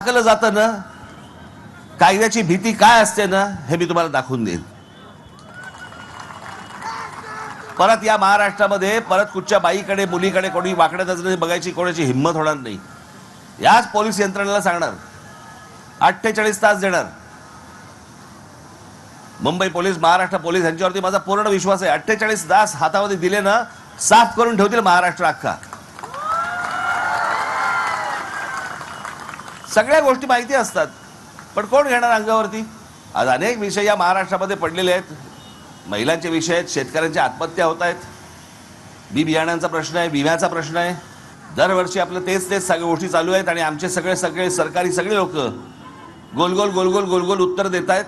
टाकलं जातं ना? कायद्याची भीती काय असते ना हे मी तुम्हाला दाखवून देईन. परत या महाराष्ट्रामध्ये परत कुठच्या बाईकडे मुलीकडे कोणी वाकड्या नजरेने बघायची कोणाची हिंमत होणार नाही. याच पोलीस यंत्रणेला सांगणार. अठ्ठेचाळीस तास देणार. मुंबई पोलीस महाराष्ट्र पोलीस यांच्यावरती माझा पूर्ण विश्वास आहे. अठ्ठेचाळीस तास हातामध्ये दिले ना साफ करून ठेवतील महाराष्ट्र अख्खा. सगळ्या गोष्टी माहिती असतात. पण कोण घेणार अंगावरती? आज अनेक विषय या महाराष्ट्रामध्ये पडलेले आहेत. महिलांचे विषय आहेत शेतकऱ्यांच्या आत्महत्या होत आहेत. बी बियाण्यांचा प्रश्न आहे विम्याचा प्रश्न आहे. दरवर्षी आपलं तेच तेच सगळ्या गोष्टी चालू आहेत आणि आमचे सगळे सगळे सरकारी सगळे लोक गोल गोल गोल गोल गोल गोल उत्तर देत आहेत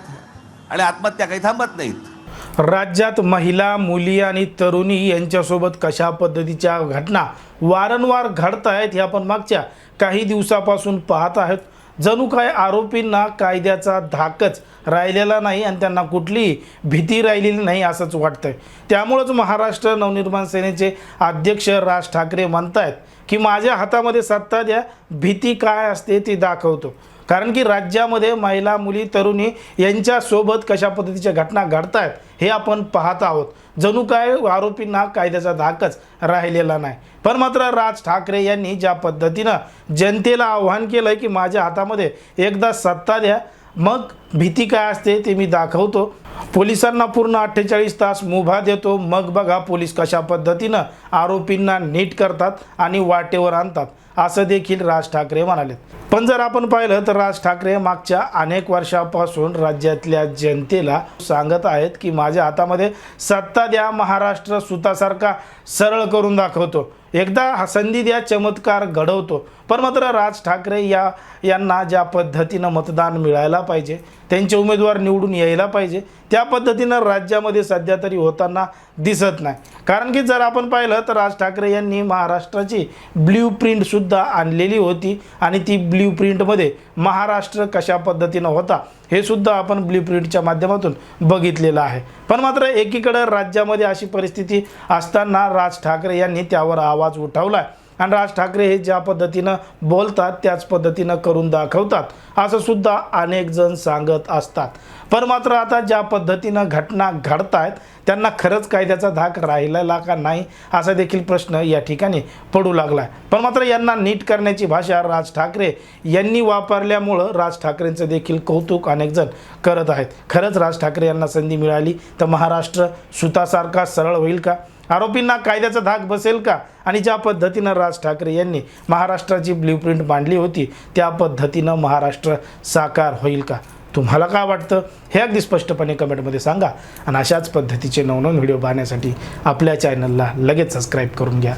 आणि आत्महत्या काही थांबत नाहीत. राज्यात महिला मुली आणि तरुणी यांच्यासोबत कशा पद्धतीच्या घटना वारंवार घडत आहेत हे आपण मागच्या काही दिवसापासून पाहत आहेत. जणू काय आरोपींना कायद्याचा धाकच राहिलेला नाही आणि त्यांना कुठलीही भीती राहिलेली नाही असंच वाटतंय. त्यामुळंच महाराष्ट्र नवनिर्माण सेनेचे अध्यक्ष राज ठाकरे म्हणत आहेत की माझ्या हातामध्ये सत्ता द्या भीती काय असते ती दाखवतो. कारण की राज्यामध्ये महिला मुली तरुणी यांच्यासोबत कशा पद्धतीच्या घटना घडत आहेत हे आपण पाहत आहोत. जणू काय आरोपींना कायद्याचा धाकच राहिलेला नाही. पण मात्र राज ठाकरे यांनी ज्या पद्धतीनं जनतेला आव्हान केलं की माझ्या हातामध्ये एकदा सत्ता द्या मग भीती काय असते ते मी दाखवतो. पोलिसांना पूर्ण अठ्ठेचाळीस तास मुभा देतो. मग बघा पोलीस कशा पद्धतीनं आरोपींना नीट करतात आणि वाटेवर आणतात असं देखील राज ठाकरे म्हणाले पण जर आपण पाहिलं तर राज ठाकरे मागच्या अनेक वर्षापासून राज्यातल्या जनतेला सांगत आहेत की माझ्या हातामध्ये सत्ता द्या महाराष्ट्र सुतासारखा सरळ करून दाखवतो. एकदा संधी द्या चमत्कार घडवतो. पण मात्र राज ठाकरे या यांना ज्या पद्धतीनं मतदान मिळायला पाहिजे त्यांचे उमेदवार निवडून यायला पाहिजे त्या पद्धतीनं राज्यामध्ये सध्या तरी होताना दिसत नाही. कारण की जर आपण पाहिलं तर राज ठाकरे यांनी महाराष्ट्राची ब्ल्यू प्रिंटसुद्धा आणलेली होती आणि ती ब्ल्यू प्रिंटमध्ये महाराष्ट्र कशा पद्धतीनं होता हे सुद्धा आपण ब्ल्यू प्रिंटच्या माध्यमातून बघितलेलं आहे. पण मात्र एकीकडं राज्यामध्ये अशी परिस्थिती असताना राज ठाकरे यांनी त्यावर आवाज उठवला आहे आणि राज ठाकरे हे ज्या पद्धतीनं बोलतात त्याच पद्धतीनं करून दाखवतात असं सुद्धा अनेक जण सांगत असतात. पण मात्र आता ज्या पद्धतीनं घटना घडत आहेत त्यांना खरंच कायद्याचा धाक राहिलेला का नाही असा देखील प्रश्न या ठिकाणी पडू लागला आहे पण मात्र यांना नीट करण्याची भाषा राज ठाकरे यांनी वापरल्यामुळं राज ठाकरेंचं देखील कौतुक अनेक जण करत आहेत. खरंच राज ठाकरे यांना संधी मिळाली तर महाराष्ट्र सुतासारखा सरळ होईल का? आरोपींना कायद्याचा धाक बसेल का? आणि ज्या पद्धतीनं राज ठाकरे यांनी महाराष्ट्राची ब्ल्यूप्रिंट मांडली होती त्या पद्धतीनं महाराष्ट्र साकार होईल का? तुम्हाला काय वाटतं? हे अगदी स्पष्टपणे कमेंटमध्ये सांगा. आणि अशाच पद्धतीचे नवनवीन व्हिडिओ पाहण्यासाठी आपल्या चॅनलला लगेच सबस्क्राईब करून घ्या.